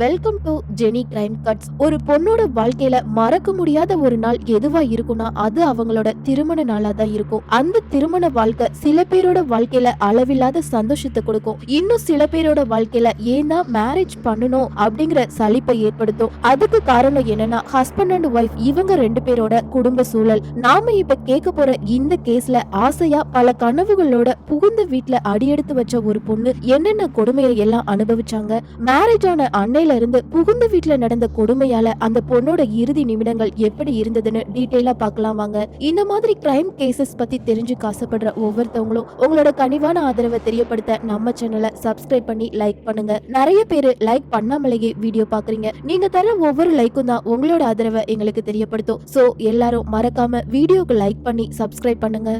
Welcome to Jenny crime cuts ஒரு பொண்ணோட வாழ்க்கையில மறக்க முடியாத ஒரு நாள் எதுவா இருக்கும்னா அது அவங்களோட திருமண நாளா தான் இருக்கும். அந்த திருமண வாழ்க்கை சில பேரோட வாழ்க்கையில அளவில்லாத சந்தோஷத்தை கொடுக்கும். இன்னும் சில பேரோட வாழ்க்கையில ஏன் மேரேஜ் பண்ணணும் அப்படிங்கிற சலிப்பை ஏற்படுத்தும். அதுக்கு காரணம் என்னன்னா ஹஸ்பண்ட் அண்ட் ஒய்ஃப் இவங்க ரெண்டு பேரோட குடும்ப சூழல். நாம இப்ப கேட்க போற இந்த கேஸ்ல ஆசையா பல கனவுகளோட புகுந்த வீட்டுல அடியெடுத்து வச்ச ஒரு பொண்ணு என்னென்ன கொடுமையை எல்லாம் அனுபவிச்சாங்க? மேரேஜ் ஆன அன்னை அன்னையில இருந்து புகுந்த வீட்டுல நடந்த கொடுமையால அந்த பொண்ணோட இறுதி நிமிடங்கள் எப்படி இருந்ததுன்னு டீட்டெயிலா பார்க்கலாம் வாங்க. இந்த மாதிரி கிரைம் கேசஸ் பத்தி தெரிஞ்சு காசப்படுற ஒவ்வொருத்தவங்களும் உங்களோட கனிவான ஆதரவை தெரியப்படுத்த நம்ம சேனலை சப்ஸ்கிரைப் பண்ணி லைக் பண்ணுங்க. நிறைய பேரு லைக் பண்ணாமலேயே வீடியோ பாக்குறீங்க நீங்க தர ஒவ்வொரு லைக்கும் தான் உங்களோட ஆதரவை எங்களுக்கு தெரியப்படுத்தும். சோ எல்லாரும் மறக்காம வீடியோக்கு லைக் பண்ணி சப்ஸ்கிரைப் பண்ணுங்க.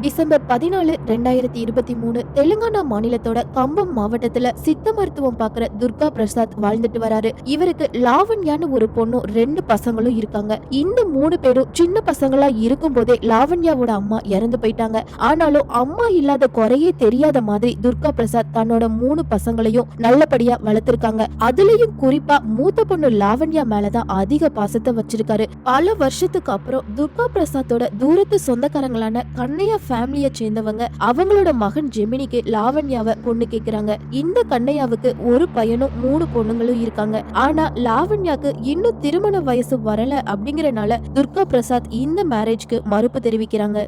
டிசம்பர் பதினாலு ரெண்டாயிரத்தி இருபத்தி மூணு தெலுங்கானா மாநிலத்தோட கம்பம் மாவட்டத்துல சித்த மருத்துவம் பாக்குற துர்கா பிரசாத் வாழ்ந்துட்டு வராரு. இவருக்கு லாவண்யான்னு ஒரு பொண்ணும் ரெண்டு பசங்களும் இருக்காங்க. இந்த மூணு பேரும் சின்ன பசங்களா இருக்கும் போதே லாவண்யாவோட அம்மா இறந்து போயிட்டாங்க. ஆனாலும் அம்மா இல்லாத குறையே தெரியாத மாதிரி துர்கா பிரசாத் தன்னோட மூணு பசங்களையும் நல்லபடியா வளர்த்திருக்காங்க. அதுலயும் குறிப்பா மூத்த பொண்ணு லாவண்யா மேலதான் அதிக பாசத்தை வச்சிருக்காரு. பல வருஷத்துக்கு அப்புறம் துர்கா பிரசாத்தோட தூரத்து சொந்தக்காரங்களான கண்ணையா ஃபேமிலியை சேர்ந்தவங்க அவங்களோட மகன் ஜெமினிக்கு லாவண்யாவை பொண்ணு கேக்குறாங்க. இந்த கண்ணையாவுக்கு ஒரு பையனும் மூணு பொண்ணுங்களும் இருக்காங்க. ஆனா லாவண்யாக்கு இன்னும் திருமண வயசு வரல அப்படிங்கறனால துர்கா பிரசாத் இந்த மேரேஜ்க்கு மறுப்பு தெரிவிக்கிறாங்க.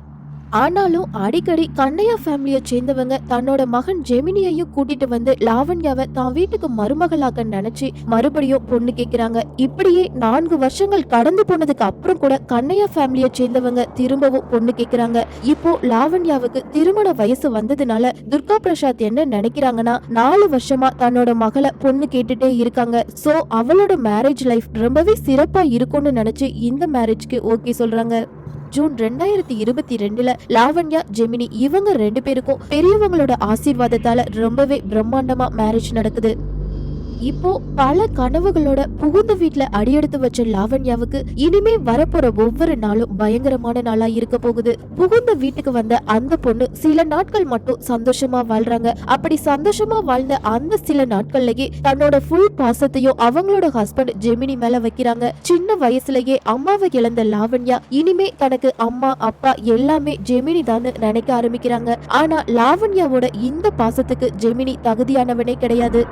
ஆனாலும் அடிக்கடி கண்ணையா ஃபேமிலியை சேர்ந்தவங்க தன்னோட மகன் ஜெமினியையும் கூட்டிட்டு வந்து லாவண்யாவை தான் வீட்டுக்கு மருமகளாக்க நினைச்சு மறுபடியும் பொண்ணு கேட்கிறாங்க இப்படியே நான்கு வருஷங்கள் கடந்து போனதுக்கு அப்புறம் கூட கண்ணையா ஃபேமிலியை சேர்ந்தவங்க திரும்பவும் பொண்ணு கேட்கிறாங்க இப்போ லாவண்யாவுக்கு திருமண வயசு வந்ததுனால துர்கா பிரசாத் என்ன நினைக்கிறாங்கன்னா நாலு வருஷமா தன்னோட மகளை பொண்ணு கேட்டுட்டே இருக்காங்க. சோ அவளோட மேரேஜ் லைஃப் ரொம்பவே சிறப்பா இருக்கும்னு நினைச்சு இந்த மேரேஜ்க்கு ஓகே சொல்றாங்க. ஜூன் ரெண்டாயிரத்தி இருபத்தி ரெண்டுல லாவண்யா ஜெமினி இவங்க ரெண்டு பேருக்கும் பெரியவங்களோட ஆசீர்வாதத்தால ரொம்பவே பிரம்மாண்டமா மேரேஜ் நடக்குது. இப்போ பல கனவுகளோட புகுந்த வீட்ல அடியெடுத்து வச்ச லாவண்யாவுக்கு இனிமே வரப்போற ஒவ்வொரு நாளும் பயங்கரமான நாளா இருக்க போகுது. புகுந்த வீட்டுக்கு வந்த அந்த பொண்ணு சில நாட்கள் மட்டும் சந்தோஷமா வாழ்றாங்க. அப்படி சந்தோஷமா வாழ்ந்த அந்த சில நாட்கள்லயே தன்னோட ஃபுல் பாசத்தையும் அவங்களோட ஹஸ்பண்ட் ஜெமினி மேல வைக்கிறாங்க. சின்ன வயசுலயே அம்மாவை இழந்த லாவண்யா இனிமே தனக்கு அம்மா அப்பா எல்லாமே ஜெமினி தான் நினைக்க ஆரம்பிக்கிறாங்க. ஆனா லாவண்யாவோட இந்த பாசத்துக்கு ஜெமினி தகுதியானவனே கிடையாது.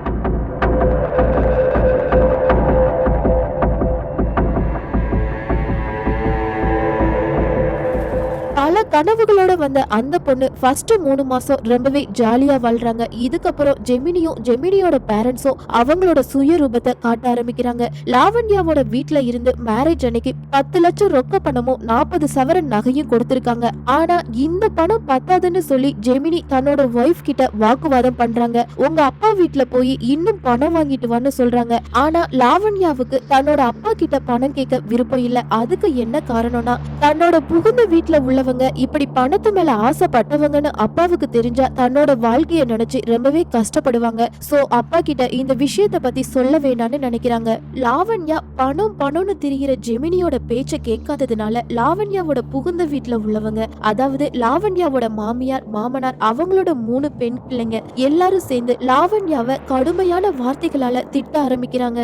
கனவுகளோட வந்த அந்த பொண்ணு ஃபர்ஸ்ட் மூணு மாசம் ரொம்பவே ஜாலியா வாழ்றாங்க. இதுக்கப்புறம் ஜெமினியும் ஜெமினியோட பேரண்ட்ஸும் அவங்களோட சுயரூபத்தை காட்ட ஆரம்பிக்கிறாங்க. லாவண்யாவோட வீட்டுல இருந்து மேரேஜ் அன்னைக்கு பத்து லட்சம் ரொக்க பணமும் நாற்பது சவரன் நகையும் கொடுத்திருக்காங்க. ஆனா இந்த பணம் பத்தாதுன்னு சொல்லி ஜெமினி தன்னோட ஒய்ஃப் கிட்ட வாக்குவாதம் பண்றாங்க. உங்க அப்பா வீட்டுல போய் இன்னும் பணம் வாங்கிட்டு வான்னு சொல்றாங்க. ஆனா லாவண்யாவுக்கு தன்னோட அப்பா கிட்ட பணம் கேட்க விருப்பம் இல்ல. அதுக்கு என்ன காரணம்னா தன்னோட புகுந்த வீட்டுல உள்ளவங்க இப்படி பணத்து மேல ஆசைப்பட்டவங்கன்னு அப்பாவுக்கு தெரிஞ்சா தன்னோட வாழ்க்கைய நினைச்சு ரொம்பவே கஷ்டப்படுவாங்க. சோ அப்பா கிட்ட இந்த விஷயத்த பத்தி சொல்ல வேண்டாம்னு நினைக்கிறாங்க. லாவண்யா பணம் பணம்னு திரிகிற ஜெமினியோட பேச்ச கேட்காததுனால லாவண்யாவோட புகுந்த வீட்டுல உள்ளவங்க அதாவது லாவண்யாவோட மாமியார் மாமனார் அவங்களோட மூணு பெண் பிள்ளைங்க எல்லாரும் சேர்ந்து லாவண்யாவை கடுமையான வார்த்தைகளால திட்ட ஆரம்பிக்கிறாங்க.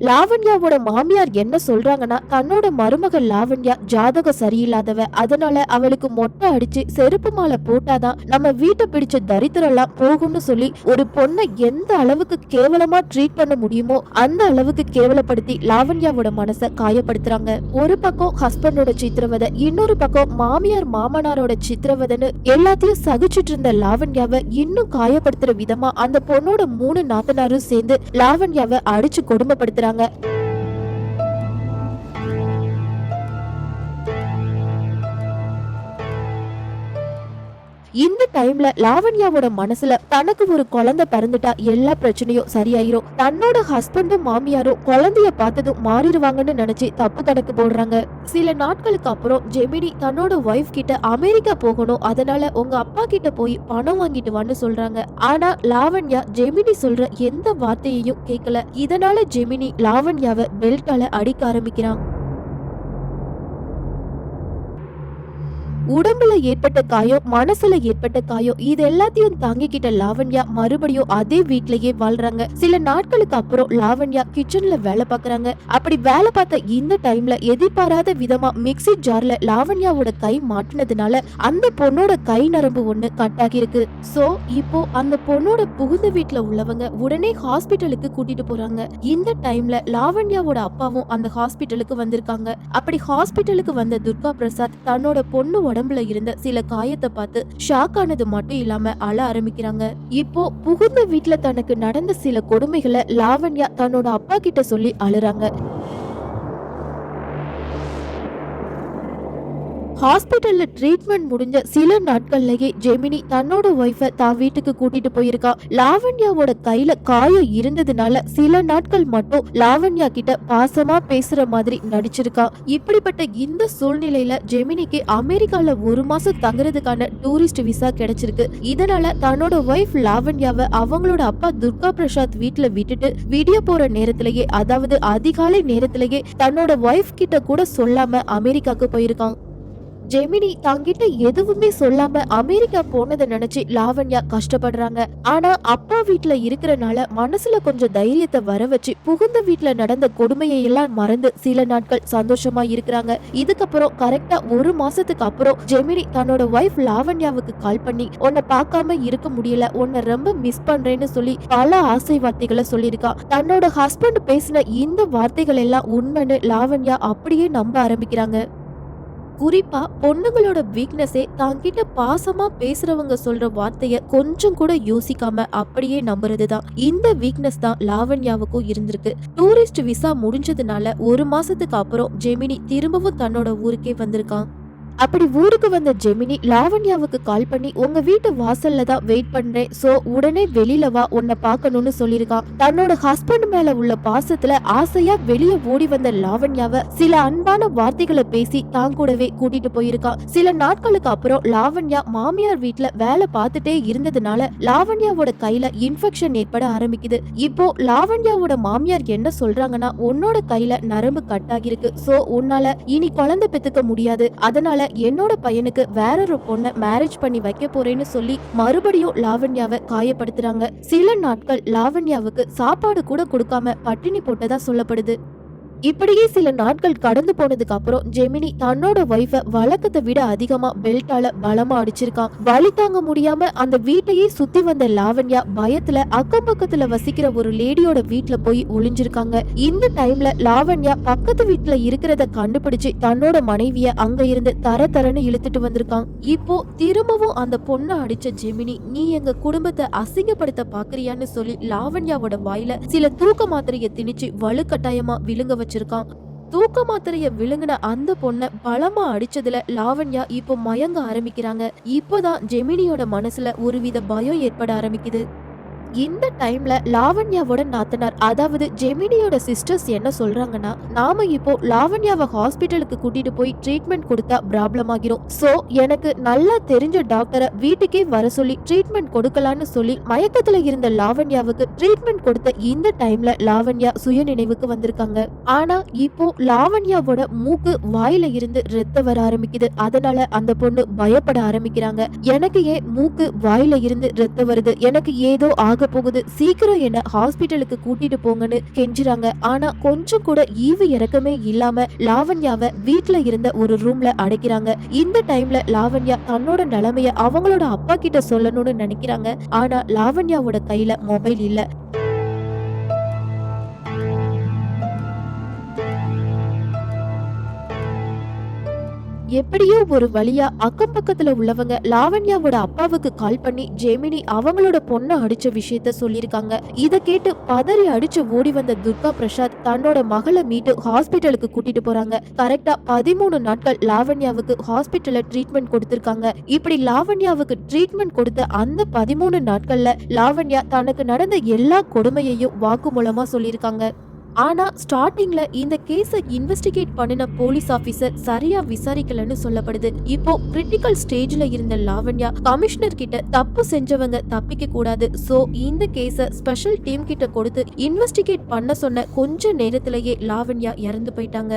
லாவண்யாவோட மாமியார் என்ன சொல்றாங்கன்னா தன்னோட மருமகள் லாவண்யா ஜாதகம் சரியில்லாதவ அதனால அவளுக்கு மொட்டை அடிச்சு செருப்பு மாலை போட்டாதான் நம்ம வீட்டை பிடிச்ச தரித்திரம்லாம் போகும்னு சொல்லி ஒரு பொண்ணை எந்த அளவுக்கு கேவலமா ட்ரீட் பண்ண முடியுமோ அந்த அளவுக்கு கேவலப்படுத்தி லாவண்யாவோட மனசை காயப்படுத்துறாங்க. ஒரு பக்கம் ஹஸ்பண்டோட சித்திரவதை இன்னொரு பக்கம் மாமியார் மாமனாரோட சித்திரவதைன்னு எல்லாத்தையும் சகிச்சிட்டு இருந்த லாவண்யாவை இன்னும் காயப்படுத்துற விதமா அந்த பொண்ணோட மூணு நாத்தனாரும் சேர்ந்து லாவண்யாவை அடிச்சு கொடுமைப்படுத்துறாங்க. らね。இந்த டைம்ல லாவண்யாவோட மனசுல தனக்கு ஒரு குழந்தை பிறந்துட்டா எல்லா பிரச்சனையும் சரியாயிரும். தன்னோட ஹஸ்பண்டும் மாமியாரும் குழந்தைய பார்த்ததும் மாறிடுவாங்கன்னு நினைச்சு தப்பு கணக்கு போடுறாங்க. சில நாட்களுக்கு அப்புறம் ஜெமினி தன்னோட ஒய்ஃப் கிட்ட அமெரிக்கா போகணும் அதனால உங்க அப்பா கிட்ட போய் பணம் வாங்கிட்டு வான்னு சொல்றாங்க. ஆனா லாவண்யா ஜெமினி சொல்ற எந்த வார்த்தையையும் கேட்கல இதனால ஜெமினி லாவண்யாவை பெல்டால அடிக்க ஆரம்பிக்கிறான். உடம்புல ஏற்பட்ட காயம் மனசுல ஏற்பட்ட காயம் இது எல்லாத்தையும் தாங்கிக்கிட்ட லாவண்யா மறுபடியும் அதே வீட்லயே வாழ்றாங்க. சில நாட்களுக்கு அப்புறம் லாவண்யா கிச்சன்ல வேலை பாக்குறாங்க அப்படி வேலை பார்த்த இந்த டைம்ல எதிர்பாராத விதமா மிக்ஸி ஜார்ல லாவண்யாவோட கை மாட்டினதுனால அந்த பொண்ணோட கை நரம்பு ஒண்ணு கட்டாகி இருக்கு சோ இப்போ அந்த பொண்ணோட புகுந்த வீட்டுல உள்ளவங்க உடனே ஹாஸ்பிட்டலுக்கு கூட்டிட்டு போறாங்க. இந்த டைம்ல லாவண்யாவோட அப்பாவும் அந்த ஹாஸ்பிட்டலுக்கு வந்திருக்காங்க. அப்படி ஹாஸ்பிட்டலுக்கு வந்த துர்கா பிரசாத் தன்னோட பொண்ணு உடம்புல இருந்த சில காயத்தை பார்த்து ஷாக் ஆனது மட்டும் இல்லாம அழ ஆரம்பிக்கிறாங்க. இப்போ புகுந்த வீட்டுல தனக்கு நடந்த சில கொடுமைகளை லாவண்யா தன்னோட அப்பா கிட்ட சொல்லி அழுறாங்க. ஹாஸ்பிட்டல்ல ட்ரீட்மெண்ட் முடிஞ்ச சில நாட்கள்லயே ஜெமினி தன்னோட ஒய்ஃபை தான் வீட்டுக்கு கூட்டிட்டு போயிருக்கா. லாவண்யாவோட கையில காயம் இருந்ததுனால சில நாட்கள் மட்டும் லாவண்யா கிட்ட பாசமா பேசுற மாதிரி நடிச்சிருக்கா. இப்படிப்பட்ட இந்த சூழ்நிலையில ஜெமினிக்கு அமெரிக்கால ஒரு மாசம் தங்குறதுக்கான டூரிஸ்ட் விசா கிடைச்சிருக்கு. இதனால தன்னோட ஒய்ஃப் லாவண்யாவை அவங்களோட அப்பா துர்கா பிரசாத் வீட்டுல விட்டுட்டு விடிய போற நேரத்திலேயே அதாவது அதிகாலை நேரத்திலேயே தன்னோட ஒய்ஃப் கிட்ட கூட சொல்லாம அமெரிக்காக்கு போயிருக்கான். ஜெமினி தங்கிட்ட எதுவுமே சொல்லாம அமெரிக்கா போனதை நினைச்சு லாவண்யா கஷ்டப்படுறாங்க. ஆனா அப்பா வீட்டுல இருக்கிறனால மனசுல கொஞ்சம் தைரியத்தை வர வச்சு புகுந்த வீட்டுல நடந்த கொடுமையை எல்லாம் மறந்து சில நாட்கள் சந்தோஷமா இருக்கிறாங்க. இதுக்கப்புறம் கரெக்டா ஒரு மாசத்துக்கு அப்புறம் ஜெமினி தன்னோட ஒய்ஃப் லாவண்யாவுக்கு கால் பண்ணி உன்னை பார்க்காம இருக்க முடியல உன்னை ரொம்ப மிஸ் பண்றேன்னு சொல்லி பல ஆசை வார்த்தைகளை சொல்லியிருக்கா. தன்னோட ஹஸ்பண்ட் பேசின இந்த வார்த்தைகள் எல்லாம் உண்மைன்னு லாவண்யா அப்படியே நம்ப ஆரம்பிக்கிறாங்க. குறிப்பா பொண்ணுங்களோட வீக்னஸே தாங்கிட்ட பாசமா பேசுறவங்க சொல்ற வார்த்தைய கொஞ்சம் கூட யோசிக்காம அப்படியே நம்புறதுதான். இந்த வீக்னஸ் தான் லாவண்யாவுக்கும் இருந்திருக்கு. டூரிஸ்ட் விசா முடிஞ்சதுனால ஒரு மாசத்துக்கு அப்புறம் ஜெமினி திரும்பவும் தன்னோட ஊருக்கே வந்திருக்கான். அப்படி ஊருக்கு வந்த ஜெமினி லாவண்யாவுக்கு கால் பண்ணி உங்க வீட்டு வாசல்ல தான் வெயிட் பண்றேன். சோ உடனே வெளியில வா உன்னை பார்க்கணும்னு சொல்லியிருக்கான். தன்னோட ஹஸ்பண்ட் மேல உள்ள பாசத்துல ஆசையா வெளியே ஓடி வந்த லாவண்யாவை சில அன்பான வார்த்தைகளை பேசி தான் கூடவே கூட்டிட்டு போயிருக்கான். சில நாட்களுக்கு அப்புறம் லாவண்யா மாமியார் வீட்டுல வேலை பார்த்துட்டே இருந்ததுனால லாவண்யாவோட கையில இன்ஃபெக்ஷன் ஏற்பட ஆரம்பிக்குது. இப்போ லாவண்யாவோட மாமியார் என்ன சொல்றாங்கன்னா உன்னோட கையில நரம்பு கட் ஆகிருக்கு சோ உன்னால இனி குழந்தை பெத்துக்க முடியாது. அதனால என்னோட பையனுக்கு வேற ஒரு பொண்ணை மேரேஜ் பண்ணி வைக்க போறேன்னு சொல்லி மறுபடியும் லாவண்யாவை காயப்படுத்துறாங்க. சில நாட்கள் லாவண்யாவுக்கு சாப்பாடு கூட கொடுக்காம பட்டினி போட்டதா சொல்லப்படுது. இப்படியே சில நாட்கள் கடந்து போனதுக்கு அப்புறம் ஜெமினி தன்னோட ஒய்ஃப வழக்கத்தை விட அதிகமா பெல்ட்டால பலமா அடிச்சிருக்கான் வலி தாங்க முடியாம அந்த வீட்டையே சுத்தி வந்த லாவண்யா பயத்துல அக்கம் பக்கத்துல வசிக்கிற ஒரு லேடியோட வீட்ல போய் ஒளிஞ்சிருக்காங்க. இந்த டைம்ல லாவண்யா பக்கத்து வீட்ல இருக்கிறத கண்டுபிடிச்சு தன்னோட மனைவிய அங்க இருந்து தர தரன்னு இழுத்துட்டு வந்திருக்கான். இப்போ திரும்பவும் அந்த பொண்ணை அடிச்ச ஜெமினி நீ எங்க குடும்பத்தை அசிங்கப்படுத்த பாக்குறியான்னு சொல்லி லாவண்யாவோட வாயில சில தூக்க மாத்திரையை திணிச்சு வலுக்கட்டாயமா விழுங்க வச்சு வச்சிருக்கான். தூக்க மாத்திரைய விழுங்கின அந்த பொண்ணை பலமா அடிச்சதுல லாவண்யா இப்போ மயங்க ஆரம்பிக்கிறாங்க. இப்போதான் ஜெமினியோட மனசுல ஒருவித பயம் ஏற்பட ஆரம்பிக்குது. இந்த டைம்ல லாவண்யாவோட நாத்தனார் அதாவது ஜெமினியோட சிஸ்டர்ஸ் என்ன சொல்றாங்கன்னா நாம இப்போ லாவண்யாவை ஹாஸ்பிட்டலுக்கு கூட்டிட்டு போய் ட்ரீட்மெண்ட் கொடுத்தா ப்ராப்ளம் ஆகிரும். சோ எனக்கு நல்லா தெரிஞ்ச டாக்டரை வீட்டுக்கே வர சொல்லி ட்ரீட்மெண்ட் கொடுக்கலான்னு சொல்லி மயக்கத்துல இருந்த லாவண்யாவுக்கு ட்ரீட்மெண்ட் கொடுத்த இந்த டைம்ல லாவண்யா சுய நினைவுக்கு வந்திருக்காங்க. ஆனா இப்போ லாவண்யாவோட மூக்கு வாயில இருந்து ரத்த வர ஆரம்பிக்குது. அதனால அந்த பொண்ணு பயப்பட ஆரம்பிக்கிறாங்க. எனக்கு ஏன் மூக்கு வாயில இருந்து ரத்த வருது? எனக்கு ஏதோ ஆக போகுது. சீக்கிரம் என்ன ஹாஸ்பிட்டலுக்கு கூட்டிட்டு போங்கன்னு கெஞ்சுறாங்க. ஆனா கொஞ்சம் கூட ஈவு இறக்கமே இல்லாம லாவண்யாவை வீட்ல இருந்த ஒரு ரூம்ல அடைக்கிறாங்க. இந்த டைம்ல லாவண்யா தன்னோட நிலைமைய அவங்களோட அப்பா கிட்ட சொல்லணும்னு நினைக்கிறாங்க. ஆனா லாவண்யாவோட கையில மொபைல் இல்ல. எப்படியோ ஒரு வழியா அக்கம் பக்கத்துல உள்ளவங்க லாவண்யாவோட அப்பாவுக்கு கால் பண்ணி ஜெமினி அவங்களோட பொண்ணை அடிச்ச விஷயத்த சொல்லியிருக்காங்க. இத கேட்டு பதறி அடிச்சு ஓடி வந்த துர்கா பிரசாத் தன்னோட மகளை மீட்டு ஹாஸ்பிட்டலுக்கு கூட்டிட்டு போறாங்க. கரெக்டா பதிமூணு நாட்கள் லாவண்யாவுக்கு ஹாஸ்பிட்டல்ல ட்ரீட்மெண்ட் கொடுத்திருக்காங்க. இப்படி லாவண்யாவுக்கு ட்ரீட்மெண்ட் கொடுத்த அந்த பதிமூணு நாட்கள்ல லாவண்யா தனக்கு நடந்த எல்லா கொடுமையையும் வாக்குமூலமா சொல்லியிருக்காங்க. ஆனா ஸ்டார்டிங்ல இந்த கேஸை இன்வெஸ்டிகேட் பண்ணின போலீஸ் ஆபீசர் சரியா விசாரிக்கலன்னு சொல்லப்படுது. இப்போ கிரிட்டிக்கல் ஸ்டேஜ்ல இருந்த லாவண்யா கமிஷனர் கிட்ட தப்பு செஞ்சவங்க தப்பிக்க கூடாது. சோ இந்த கேஸ ஸ்பெஷல் டீம் கிட்ட கொடுத்து இன்வெஸ்டிகேட் பண்ண சொன்ன கொஞ்ச நேரத்திலேயே லாவண்யா இறந்து போயிட்டாங்க.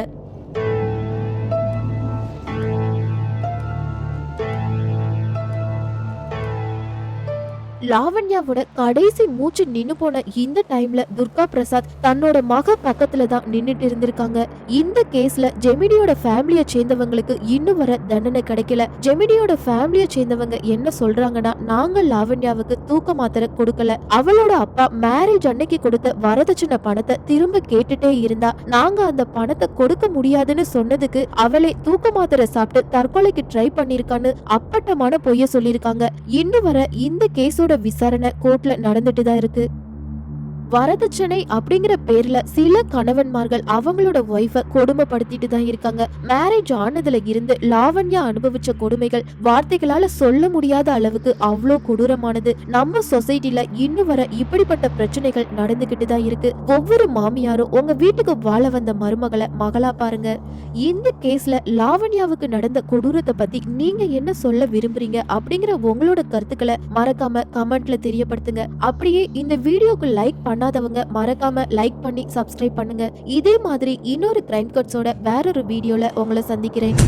லாவண்யாவோட கடைசி மூச்சு நின்னு போன இந்த டைம்ல துர்கா பிரசாத் தன்னோட மக பக்கத்துல தான் நின்னுட்டு இருந்திருக்காங்க. இந்த கேஸ்ல ஜெமினியோட ஃபேமிலியை சேர்ந்தவங்களுக்கு இன்னும் வர தண்டனை கிடைக்கல. ஜெமினியோட ஃபேமிலியை சேர்ந்தவங்க என்ன சொல்றாங்கன்னா நாங்க லாவண்யாவுக்கு தூக்க மாத்திரை கொடுக்கல. அவளோட அப்பா மேரேஜ் அன்னைக்கு கொடுத்த வரதட்சணை பணத்தை திரும்ப கேட்டுட்டே இருந்தா நாங்க அந்த பணத்தை கொடுக்க முடியாதுன்னு சொன்னதுக்கு அவளே தூக்க மாத்திரை சாப்பிட்டு தற்கொலைக்கு ட்ரை பண்ணிருக்கான்னு அப்பட்டமான பொய்ய சொல்லிருக்காங்க இன்னும் வர இந்த கேஸோட விசாரணை கோர்ட்ல நடந்துட்டு தான் இருக்கு. வரதட்சணை அப்படிங்கிற பேர்ல சில கணவன்மார்கள் அவங்களோட ஒய்ஃப கொடுமைப்படுத்திட்டு தான் இருக்காங்க. மேரேஜ் ஆனதுல இருந்து லாவண்யா அனுபவிச்ச கொடுமைகள் வார்த்தைகளால சொல்ல முடியாத அளவுக்கு அவ்வளோ கொடூரமானது. நம்ம சொசைட்டில இன்னும் வர இப்படிப்பட்ட பிரச்சனைகள் நடந்துகிட்டு தான் இருக்கு. ஒவ்வொரு மாமியாரும் உங்க வீட்டுக்கு வாழ வந்த மருமகளை மகளா பாருங்க. இந்த கேஸ்ல லாவண்யாவுக்கு நடந்த கொடூரத்தை பத்தி நீங்க என்ன சொல்ல விரும்புறீங்க அப்படிங்கிற உங்களோட கருத்துக்களை மறக்காம கமெண்ட்ல தெரியப்படுத்துங்க. அப்படியே இந்த வீடியோக்கு லைக் பண்ணாதவங்க மறக்காம லைக் பண்ணி சப்ஸ்கிரைப் பண்ணுங்க. இதே மாதிரி இன்னொரு கிரைம் கட்ஸோட வேறொரு வீடியோல உங்களை சந்திக்கிறேன்.